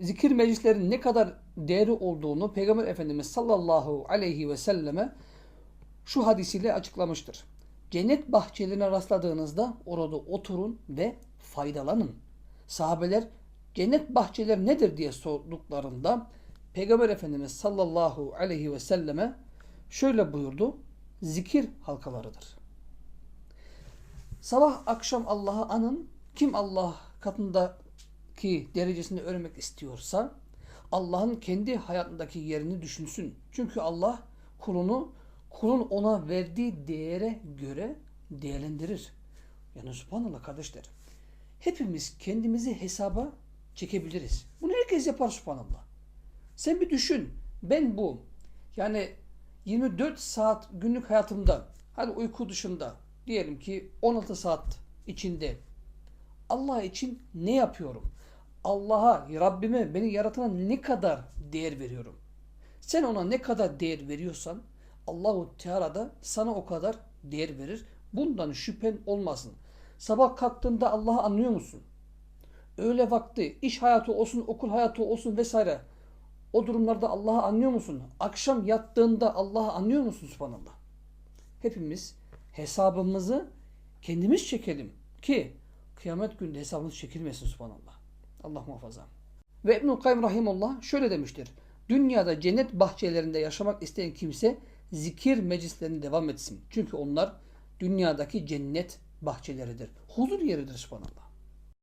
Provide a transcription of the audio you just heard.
Zikir meclislerinin ne kadar değeri olduğunu Peygamber Efendimiz sallallahu aleyhi ve selleme şu hadisiyle açıklamıştır. Cennet bahçelerine rastladığınızda orada oturun ve faydalanın. Sahabeler cennet bahçeleri nedir diye sorduklarında Peygamber Efendimiz sallallahu aleyhi ve selleme şöyle buyurdu. Zikir halkalarıdır. Sabah akşam Allah'ı anın. Kim Allah katındaki derecesini öğrenmek istiyorsa Allah'ın kendi hayatındaki yerini düşünsün. Çünkü Allah kulunu kulun ona verdiği değere göre değerlendirir. Yani subhanallah kardeşler. Hepimiz kendimizi hesaba çekebiliriz. Bunu herkes yapar subhanallah. Sen bir düşün. Ben bu yani 24 saat günlük hayatımda hadi uyku dışında diyelim ki 16 saat içinde Allah için ne yapıyorum? Allah'a, Rabbime, beni yaratana ne kadar değer veriyorum? Sen ona ne kadar değer veriyorsan Allahu Teala da sana o kadar değer verir. Bundan şüphen olmasın. Sabah kalktığında Allah'ı anlıyor musun? Öğle vakti, iş hayatı olsun, okul hayatı olsun vesaire. O durumlarda Allah'ı anlıyor musun? Akşam yattığında Allah'ı anlıyor musun subhanallah? Hepimiz hesabımızı kendimiz çekelim ki kıyamet günde hesabımız çekilmesin subhanallah. Allah muhafaza. Ve İbnül Kayyum Rahimullah şöyle demiştir. Dünyada cennet bahçelerinde yaşamak isteyen kimse zikir meclislerine devam etsin. Çünkü onlar dünyadaki cennet bahçeleridir. Huzur yeridir subhanallah.